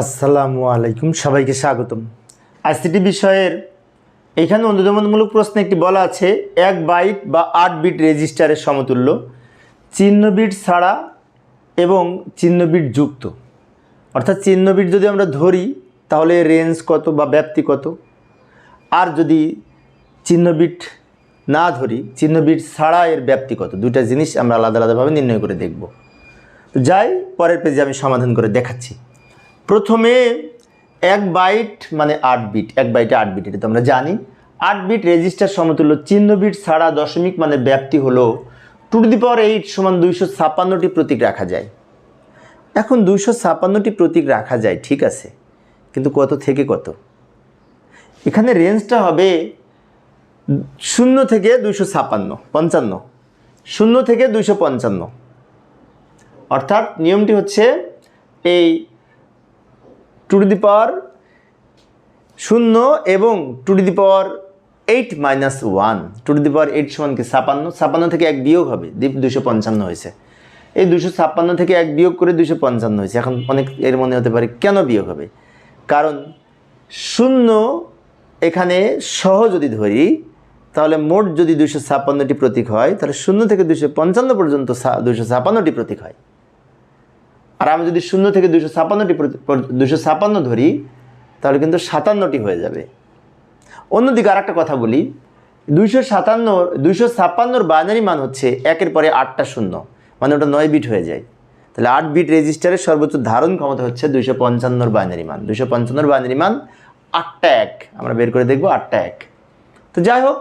আসসালামু আলাইকুম, সবাইকে স্বাগতম। আইসিটি বিষয়ের এখানে অনুদমনমূলক প্রশ্নে একটি বলা আছে, এক বাইট বা আট বিট রেজিস্টারের সমতুল্য, চিহ্ন বিট ছাড়া এবং চিহ্ন বিট যুক্ত। অর্থাৎ চিহ্ন বিট যদি আমরা ধরি, তাহলে রেঞ্জ কত বা ব্যাপ্তি কত? আর যদি চিহ্ন বিট না ধরি, চিহ্ন বিট ছাড়া এর ব্যাপ্তি কত? দুইটা জিনিস আমরা আলাদা আলাদাভাবে নির্ণয় করে দেখব। তো যাই, পরের পেজে আমি সমাধান করে দেখাচ্ছি। প্রথমে এক বাইট মানে আট বিট, এক বাইটে আট বিট, এটা তো আমরা জানি। আট বিট রেজিস্টার সমতুল্য চিহ্ন বিট ছাড়া দশমিক মানে ব্যাপ্তি হলো two to the power eight সমান দুইশো ছাপ্পান্নটি প্রতীক রাখা যায়। এখন দুইশো ছাপ্পান্নটি প্রতীক রাখা যায়, ঠিক আছে, কিন্তু কত থেকে কত? এখানে রেঞ্জটা হবে শূন্য থেকে দুইশো ছাপ্পান্ন পঞ্চান্ন, শূন্য থেকে দুইশো পঞ্চান্ন। অর্থাৎ নিয়মটি হচ্ছে এই টু টু দি পাওয়ার শূন্য এবং two to the power eight minus one. Two to the power eight সমানকে ছাপান্ন। ছাপান্ন থেকে এক বিয়োগ হবে। দীপ দুশো পঞ্চান্ন হয়েছে। এই দুশো ছাপ্পান্ন থেকে এক বিয়োগ করে দুশো পঞ্চান্ন হয়েছে। এখন অনেক এর মনে হতে পারে কেন বিয়োগ হবে? কারণ শূন্য এখানে সহ যদি ধরি, তাহলে মোট যদি দুশো ছাপ্পান্নটি প্রতীক হয়, তাহলে শূন্য থেকে দুশো পঞ্চান্ন পর্যন্ত দুশো ছাপ্পান্নটি প্রতীক হয়। আর আমি যদি শূন্য থেকে দুশো ছাপান্নটি দুশো ছাপ্পান্ন ধরি, তাহলে কিন্তু সাতান্নটি হয়ে যাবে। অন্যদিকে আর একটা কথা বলি, দুইশো সাতান্ন, দুইশো ছাপ্পান্নর বাইনারি মান হচ্ছে একের পরে আটটা শূন্য মানে ওটা নয় বিট হয়ে যায়। তাহলে আট বিট রেজিস্টারের সর্বোচ্চ ধারণ ক্ষমতা হচ্ছে দুইশো পঞ্চান্নর বাইনারি মান। দুইশো পঞ্চান্নর বাইনারি মান আটটা এক, আমরা বের করে দেখব আটটা এক। তো যাই হোক,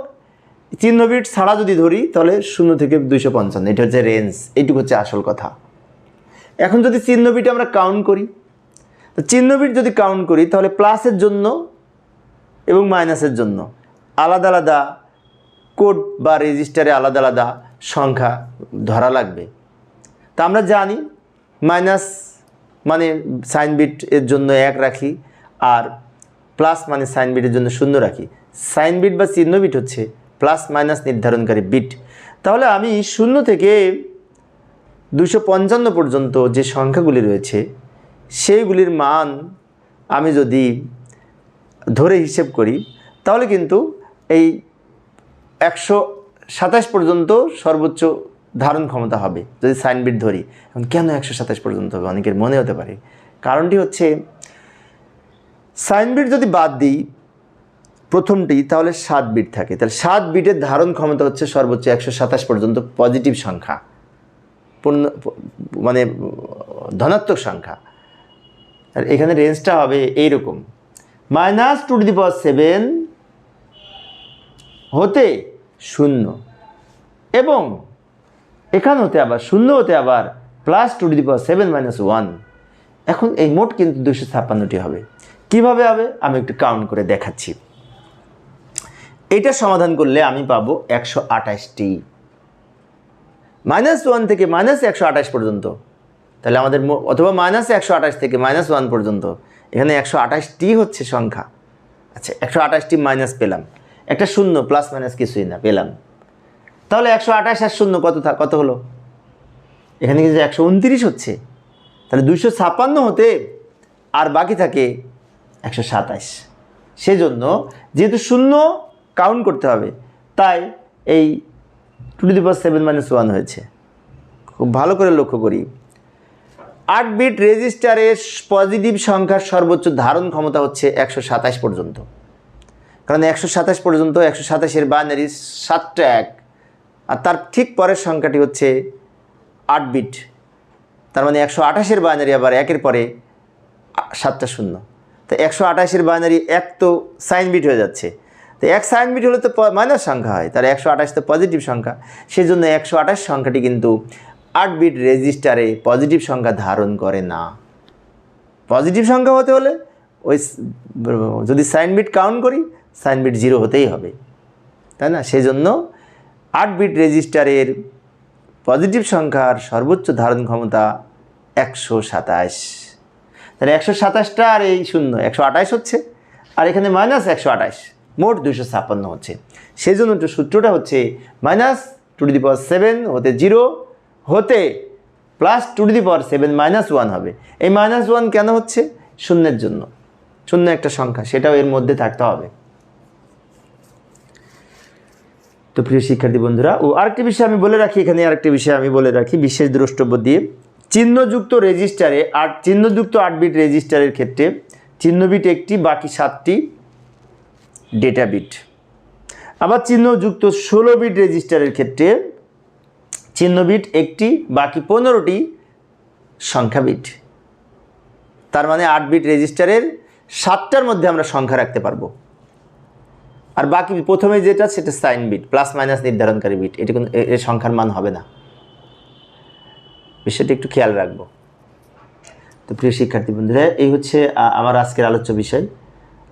চিহ্ন বিট ছাড়া যদি ধরি, তাহলে শূন্য থেকে দুইশো পঞ্চান্ন, এটা হচ্ছে রেঞ্জ এইটুকু হচ্ছে আসল কথা। এখন যদি চিহ্ন বিট আমরা কাউন্ট করি, তো চিহ্ন বিট যদি কাউন্ট করি, তাহলে প্লাসের জন্য এবং মাইনাসের জন্য আলাদা আলাদা কোড বা রেজিস্টারে আলাদা আলাদা সংখ্যা ধরা লাগবে। তা আমরা জানি মাইনাস মানে সাইন বিট এর জন্য এক রাখি আর প্লাস মানে সাইন বিটের জন্য শূন্য রাখি। সাইন বিট বা চিহ্ন বিট হচ্ছে প্লাস মাইনাস নির্ধারণকারী বিট তাহলে আমি শূন্য থেকে দুশো পঞ্চান্ন পর্যন্ত যে সংখ্যাগুলি রয়েছে, সেইগুলির মান আমি যদি ধরে হিসেব করি, তাহলে কিন্তু এই একশো সাতাশ পর্যন্ত সর্বোচ্চ ধারণ ক্ষমতা হবে, যদি সাইন বিট ধরি। এখন কেন একশো সাতাশ পর্যন্ত হবে? অনেকের মনে হতে পারে। কারণটি হচ্ছে সাইন বিট যদি বাদ দিই প্রথমটি, তাহলে সাত বিট থাকে। তাহলে সাত বিটের ধারণ ক্ষমতা হচ্ছে সর্বোচ্চ একশো সাতাশ পর্যন্ত পজিটিভ সংখ্যা। পূর্ণ মানে ধনাত্মক সংখ্যা। আর এখানে রেঞ্জটা হবে এইরকম। Minus two to the power seven হতে শূন্য এবং এখান হতে আবার শূন্য হতে আবার plus two to the power seven minus one এখন এই মোট কিন্তু দুশো ছাপ্পান্নটি হবে। কীভাবে হবে? আমি একটু কাউন্ট করে দেখাচ্ছি। এটা সমাধান করলে আমি পাবো একশো আঠাশটি। মাইনাস ওয়ান থেকে মাইনাস একশো আঠাশ পর্যন্ত। তাহলে আমাদের অথবা মাইনাস একশো আঠাশ থেকে মাইনাস ওয়ান পর্যন্ত। এখানে একশো আঠাশটি হচ্ছে সংখ্যা। আচ্ছা একশো আঠাশটি মাইনাস পেলাম। একটা শূন্য, প্লাস মাইনাস কিছুই না, পেলাম। তাহলে একশো আঠাশ আর শূন্য কত কত হলো? এখানে কিন্তু একশো উনত্রিশ হচ্ছে। তাহলে দুশো ছাপ্পান্ন হতে আর বাকি থাকে একশো সাতাশ। সেজন্য যেহেতু শূন্য কাউন্ট করতে হবে, তাই এই two to the power seven minus one হয়েছে। খুব ভালো করে লক্ষ্য করি। আট বিট রেজিস্টারের পজিটিভ সংখ্যার সর্বোচ্চ ধারণ ক্ষমতা হচ্ছে একশো সাতাশ পর্যন্ত। কারণ একশো সাতাশ পর্যন্ত একশো সাতাশের বাইনারি সাতটা এক। আর তার ঠিক পরের সংখ্যাটি হচ্ছে আট বিট তার মানে একশো আঠাশের বাইনারি আবার একের পরে সাতটা শূন্য। তো একশো আঠাশের বাইনারি এক তো সাইন বিট হয়ে যাচ্ছে। তো এক সাইন বিট হলে তো মাইনাস সংখ্যা হয় তার একশো আঠাশ তো পজিটিভ সংখ্যা। সেজন্য একশো আঠাশ সংখ্যাটি কিন্তু আট বিট রেজিস্টারে পজিটিভ সংখ্যা ধারণ করে না। পজিটিভ সংখ্যা হতে হলে ওই যদি সাইন বিট কাউন্ট করি, সাইন বিট জিরো হতেই হবে। তাই না? সেই জন্য আট বিট রেজিস্টারের পজিটিভ সংখ্যার সর্বোচ্চ ধারণ ক্ষমতা একশো সাতাশ। তাহলে একশো সাতাশটা আর এই শূন্য, একশো আঠাশ হচ্ছে, আর এখানে মাইনাস একশো আঠাশ। মোট দুশো ছাপ্পান্ন হচ্ছে। সেই জন্য সূত্রটা হচ্ছে minus two to the power seven হতে জিরো হতে plus two to the power seven minus one হবে। এই মাইনাস ওয়ান কেন হচ্ছে? শূন্যের জন্য। শূন্য একটা সংখ্যা, সেটাও এর মধ্যে থাকতে হবে। তো প্রিয় শিক্ষার্থী বন্ধুরা, ও আরেকটি বিষয় আমি বলে রাখি, এখানে আরেকটি বিষয় আমি বলে রাখি, বিশেষ দ্রষ্টব্য দিয়ে। চিহ্নযুক্ত রেজিস্টারে আট চিহ্নযুক্ত আট বিট রেজিস্টারের ক্ষেত্রে চিহ্ন বিট একটি, বাকি সাতটি ডেটা বিট আবার চিহ্নযুক্ত ষোলো বিট রেজিস্টারের ক্ষেত্রে চিহ্ন বিট একটি, বাকি পনেরোটি সংখ্যা বিট তার মানে আট বিট রেজিস্টারের সাতটার মধ্যে আমরা সংখ্যা রাখতে পারব। আর বাকি প্রথমে যেটা, সেটা সাইন বিট প্লাস মাইনাস নির্ধারণকারী বিট এটি কোনো এর সংখ্যার মান হবে না। বিষয়টি একটু খেয়াল রাখব। তো প্রিয় শিক্ষার্থী বন্ধুরা, এই হচ্ছে আমার আজকের আলোচ্য বিষয়।